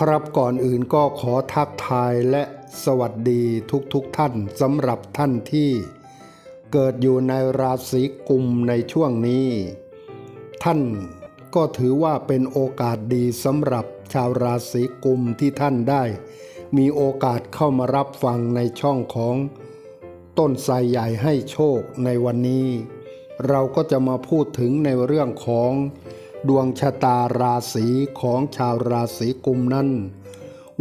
ครับก่อนอื่นก็ขอทักทายและสวัสดีทุกๆทท่านสำหรับท่านที่ เกิดอยู่ในราศีกุมในช่วงนี้ ท่านก็ถือว่าเป็นโอกาสดีสำหรับชาวราศีกุมที่ท่านได้ มีโอกาสเข้ามารับฟังในช่องของ ต้นไทรใหญ่ให้โชคในวันนี้ เราก็จะมาพูดถึงในเรื่องของ ดวงชะตาราศีของชาวราศีกุมนั้น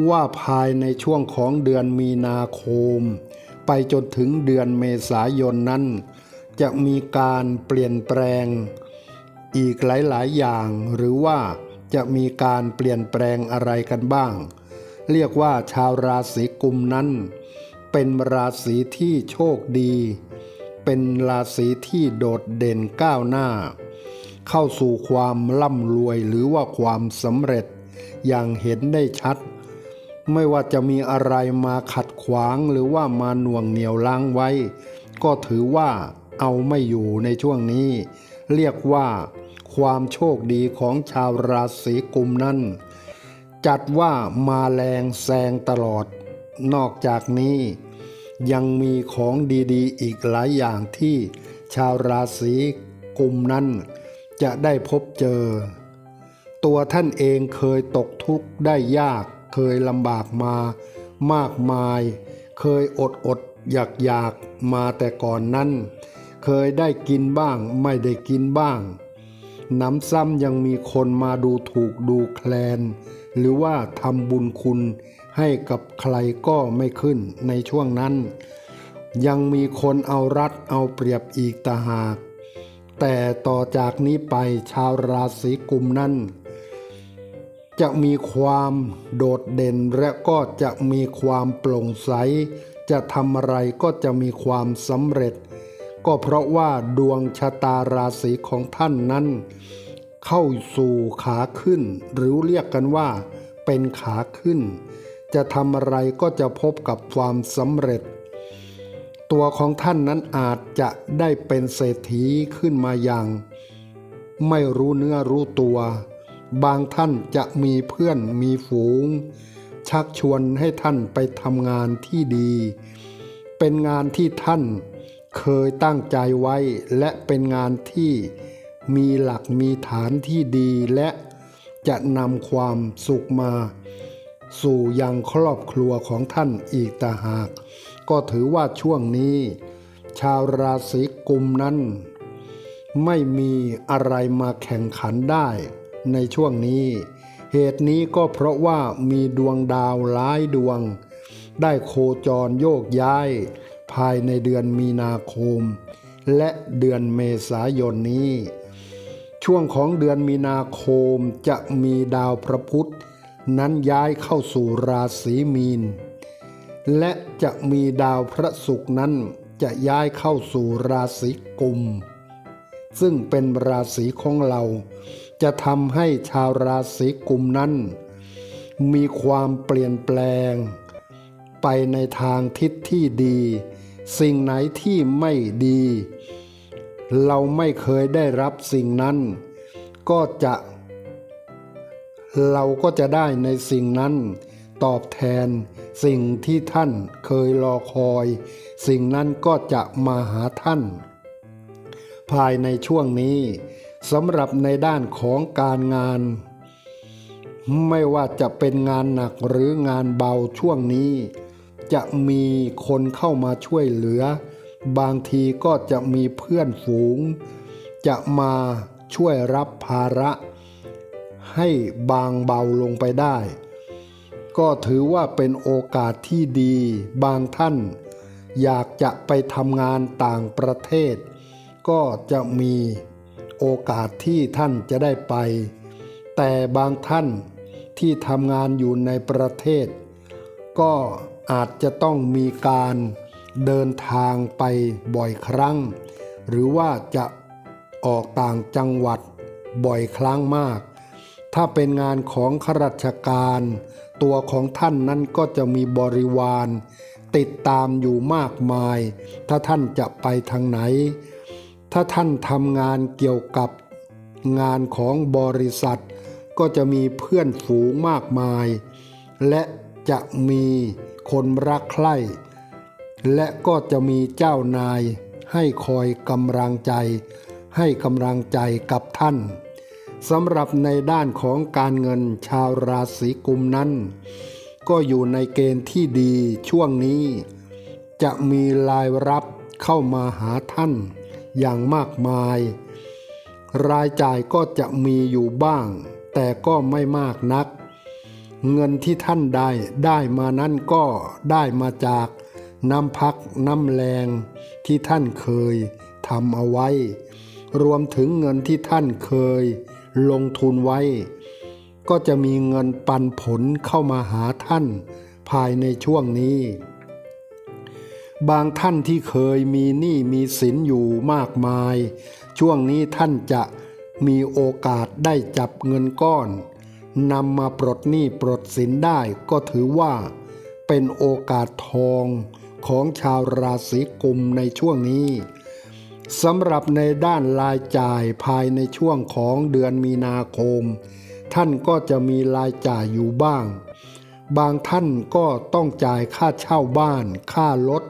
ว่าภายในช่วงของเดือนมีนาคม ไปจนถึงเดือนเมษายนนั้น จะมีการเปลี่ยนแปลง อีกหลายๆ อย่างหรือว่าจะมีการเปลี่ยนแปลงอะไรกันบ้าง เรียกว่าชาวราศีกุมนั้น เป็นราศีที่โชคดี เป็นราศีที่โดดเด่นก้าวหน้า เข้าสู่ความร่ำรวยหรือว่าความสำเร็จ อย่างเห็นได้ชัด ไม่ว่าจะมีอะไรมาขัดขวางหรือว่ามาหน่วงเหนียวล้างไว้ ก็ถือว่าเอาไม่อยู่ในช่วงนี้ เรียกว่าความโชคดีของชาวราศีกุมนั้น จัดว่ามาแรงแซงตลอด นอกจากนี้ ยังมีของดีๆ อีกหลายอย่างที่ชาวราศีกุมนั้น จะได้พบเจอ ตัวท่านเองเคยตกทุกข์ได้ยาก เคยลำบากมามากมาย เคยอดอดอยากอยากมาแต่ก่อนนั้น เคยได้กินบ้างไม่ได้กินบ้างน้ำซ้ำยังมีคนมาดูถูกดูแคลน หรือว่าทำบุญคุณให้กับใครก็ไม่ขึ้นในช่วงนั้น ยังมีคนเอารัดเอาเปรียบอีกตาหาก แต่ต่อจากนี้ไปชาวราศีกุมนั้น จะมีความโดดเด่นและก็จะมีความโปร่งใส จะทำอะไรก็จะมีความสำเร็จ ก็เพราะว่าดวงชะตาราศีของท่านนั้น เข้าสู่ขาขึ้น หรือเรียกกันว่า เป็นขาขึ้น จะทำอะไรก็จะพบกับความสำเร็จ ตัวของท่านนั้นอาจจะได้เป็นเศรษฐีขึ้นมาอย่าง ไม่รู้เนื้อรู้ตัว บางท่านจะมีเพื่อนมีฝูง ชักชวนให้ท่านไปทำงานที่ดี เป็นงานที่ท่านเคยตั้งใจไว้และเป็นงานที่มีหลักมีฐานที่ดีและจะนำความสุขมา สู่ยังครอบครัวของท่านอีกต่างหาก ก็ถือว่าช่วงนี้ ชาวราศีกุมนั้น ไม่มีอะไรมาแข่งขันได้ ในช่วงนี้ เหตุนี้ก็เพราะว่ามีดวงดาวหลายดวง ได้โคจรโยกย้าย ภายในเดือนมีนาคม และเดือนเมษายนนี้ ช่วงของเดือนมีนาคมจะมีดาวพระพุธนั้นย้ายเข้าสู่ราศีมีน และจะมีดาวพระศุกร์นั้นจะย้ายเข้าสู่ราศีกุม ซึ่งเป็นราศีของเรา จะทำให้ชาวราศีกุมนั้น มีความเปลี่ยนแปลง ไปในทางทิศที่ดี สิ่งไหนที่ไม่ดี เราไม่เคยได้รับสิ่งนั้น ก็จะ เราก็จะได้ในสิ่งนั้น ตอบแทน สิ่งที่ท่านเคยรอคอย สิ่งนั้นก็จะมาหาท่าน ภายในช่วงนี้สำหรับในด้านของการงาน ไม่ว่าจะเป็นงานหนักหรืองานเบาช่วงนี้ จะมีคนเข้ามาช่วยเหลือ บางทีก็จะมีเพื่อนฝูง จะมาช่วยรับภาระ ให้บางเบาลงไปได้ ก็ถือว่าเป็นโอกาสที่ดี บางท่าน อยากจะไปทำงานต่างประเทศ ก็จะมีโอกาสที่ท่านจะได้ไป แต่บางท่านที่ทำงานอยู่ในประเทศ ก็อาจจะต้องมีการเดินทางไปบ่อยครั้ง หรือว่าจะออกต่างจังหวัดบ่อยครั้งมาก ถ้าเป็นงานของข้าราชการ ตัวของท่านนั้นก็จะมีบริวาร ติดตามอยู่มากมาย ถ้าท่านจะไปทางไหน ถ้าท่านทำงานเกี่ยวกับงานของบริษัท ก็จะมีเพื่อนฝูงมากมาย และจะมีคนรักใคร่และก็จะมีเจ้านายให้คอยกำลังใจ ให้กำลังใจกับท่าน สำหรับในด้านของการเงินชาวราศีกุมนั้น ก็อยู่ในเกณฑ์ที่ดีช่วงนี้ จะมีรายรับเข้ามาหาท่านอย่างมากมาย รายจ่ายก็จะมีอยู่บ้าง แต่ก็ไม่มากนัก เงินที่ท่านได้ได้มานั้นก็ได้มาจากน้ำพักน้ำแรงที่ท่านเคยทำเอาไว้ รวมถึงเงินที่ท่านเคย ลงทุนไว้ ก็จะมีเงินปันผลเข้ามาหาท่านภายในช่วงนี้ บางท่านที่เคยมีหนี้มีสินอยู่มากมาย ช่วงนี้ท่านจะมีโอกาสได้จับเงินก้อนนำมาปลดหนี้ปลดสินได้ก็ถือว่า เป็นโอกาสทองของชาวราศีกุมในช่วงนี้ สำหรับในด้านรายจ่ายภายในช่วงของเดือนมีนาคม ท่านก็จะมีรายจ่ายอยู่บ้าง บางท่านก็ต้องจ่ายค่าเช่าบ้าน ค่ารถ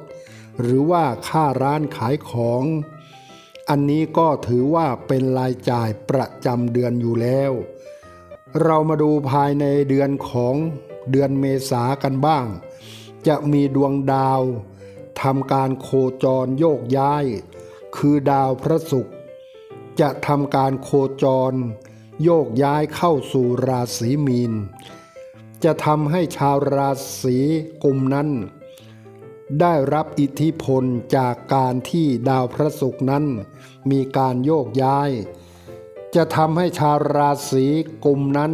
หรือว่าค่าร้านขายของ อันนี้ก็ถือว่าเป็นรายจ่ายประจำเดือนอยู่แล้ว เรามาดูภายในเดือนของเดือนเมษากันบ้าง จะมีดวงดาวทำการโคจรโยกย้าย คือดาวพระศุกร์จะทำการโคจร โยกย้ายเข้าสู่ราศีมีน จะทำให้ชาวราศีกุมนั้น ได้รับอิทธิพลจากการที่ดาวพระศุกร์นั้น มีการโยกย้าย จะทำให้ชาวราศีกุมนั้น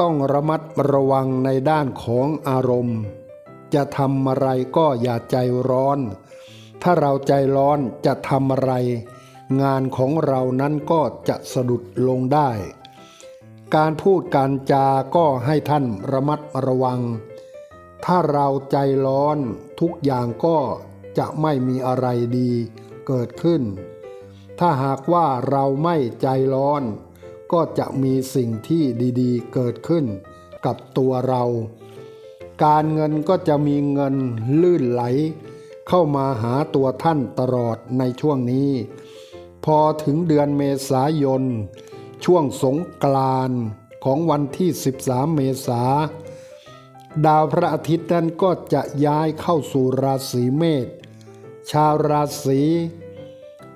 ต้องระมัดระวังในด้านของอารมณ์ จะทำอะไรก็อย่าใจร้อน ถ้าเราใจร้อนจะทำอะไร งานของเรานั้นก็จะสะดุดลงได้ การพูดการจาก็ให้ท่านระมัดระวัง ถ้าเราใจร้อนทุกอย่างก็จะไม่มีอะไรดีเกิดขึ้น ถ้าหากว่าเราไม่ใจร้อน ก็จะมีสิ่งที่ดีๆ เกิดขึ้นกับตัวเรา การเงินก็จะมีเงินลื่นไหล เข้ามาหาตัวท่านตลอดในช่วงนี้ พอถึงเดือนเมษายน ช่วงสงกรานต์ของวันที่ 13 เมษาดาวพระอาทิตย์นั้นก็จะย้ายเข้าสู่ราศีเมษ ชาวราศี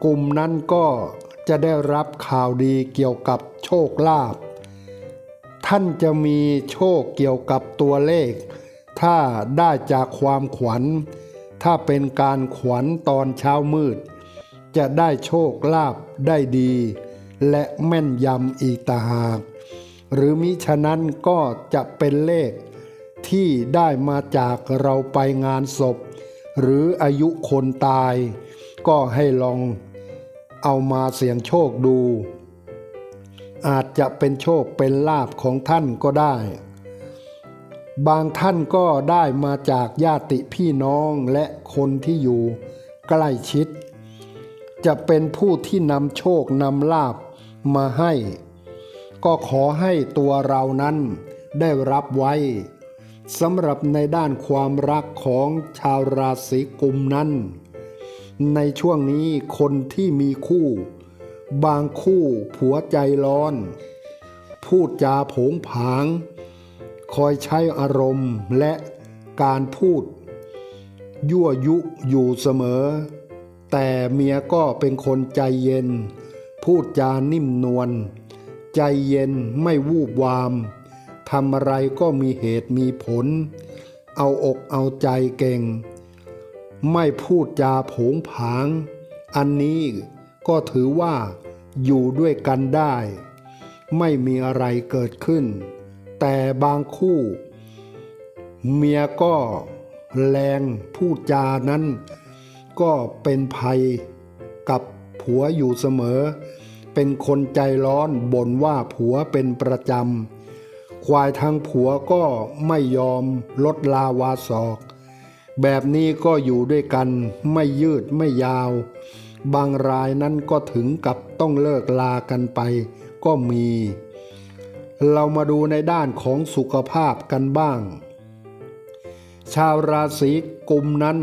กลุ่มนั้นก็จะได้รับข่าวดีเกี่ยวกับโชคลาภ ท่านจะมีโชคเกี่ยวกับตัวเลข ถ้าได้จากความขวัญ ถ้าเป็นการขวัญตอนเช้ามืด จะได้โชคลาภได้ดี และแม่นยำอีกต่างหาก หรือมิฉะนั้นก็จะเป็นเลขที่ได้มาจากเราไปงานศพ หรืออายุคนตาย ก็ให้ลองเอามาเสี่ยงโชคดู อาจจะเป็นโชคเป็นลาภของท่านก็ได้ บางท่านก็ได้มาจากญาติพี่น้องและคนที่อยู่ใกล้ชิด จะเป็นผู้ที่นำโชคนำลาบมาให้ ก็ขอให้ตัวเรานั้นได้รับไว้สำหรับในด้านความรักของชาวราศีกุมนั้น ในช่วงนี้คนที่มีคู่ บางคู่ผัวใจร้อน พูดจาผงผาง คอยใช้อารมณ์และการพูด ยั่วยุอยู่เสมอ แต่เมียก็เป็นคนใจเย็น พูดจานิ่มนวลใจเย็นไม่วูบวามทำอะไรก็มีเหตุมีผล เอาอกเอาใจเก่ง ไม่พูดจาผงผาง อันนี้ก็ถือว่าอยู่ด้วยกันได้ ไม่มีอะไรเกิดขึ้น แต่บางคู่ เมียก็แรงพูดจานั้น ก็เป็นภัยกับผัวอยู่เสมอ เป็นคนใจร้อนบ่นว่าผัวเป็นประจำ ควายทางผัวก็ไม่ยอมลดลาวาศอก แบบนี้ก็อยู่ด้วยกันไม่ยืดไม่ยาว บางรายนั้นก็ถึงกับต้องเลิกลากันไปก็มี เรามาดูในด้านของสุขภาพกันบ้าง ชาวราศีกุมนั้น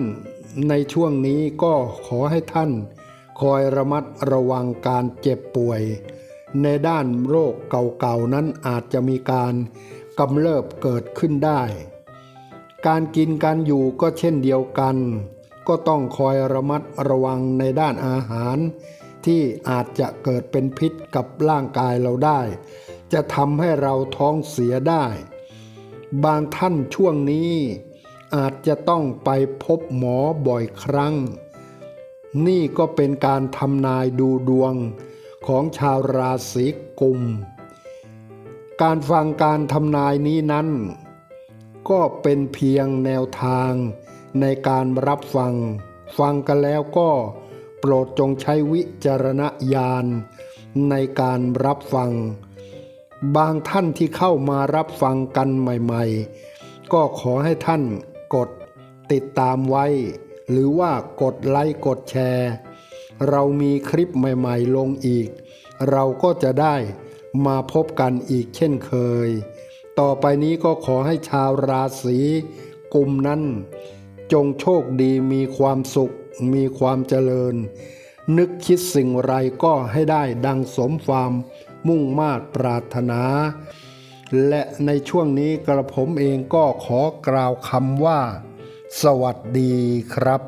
ในช่วงนี้ก็ขอให้ท่าน คอยระมัดระวังการเจ็บป่วย ในด้านโรคเก่าๆนั้นอาจจะมีการกำเริบเกิดขึ้นได้ การกินการอยู่ก็เช่นเดียวกัน ก็ต้องคอยระมัดระวังในด้านอาหาร ที่อาจจะเกิดเป็นพิษกับร่างกายเราได้ จะทำให้เราท้องเสียได้ บางท่านช่วงนี้อาจจะต้องไปพบหมอบ่อยครั้ง นี่ก็เป็นการทำนายดูดวงของชาวราศีกุม การฟังการทำนายนี้นั้น ก็เป็นเพียงแนวทางในการรับฟัง ฟังกันแล้วก็โปรดจงใช้วิจารณญาณในการรับฟัง บางท่านที่เข้ามารับฟังกันใหม่ๆ ก็ขอให้ท่านกดติดตามไว้ หรือว่ากดไลค์กดแชร์ เรามีคลิปใหม่ๆ ลงอีก เราก็จะได้มาพบกันอีกเช่นเคย ต่อไปนี้ก็ขอให้ชาวราศีกุมนั้น จงโชคดีมีความสุข มีความเจริญ นึกคิดสิ่งไรก็ให้ได้ดังสมความ มุ่งมาตรปรารถนา และในช่วงนี้กระผมเองก็ขอกล่าวคำว่า สวัสดีครับ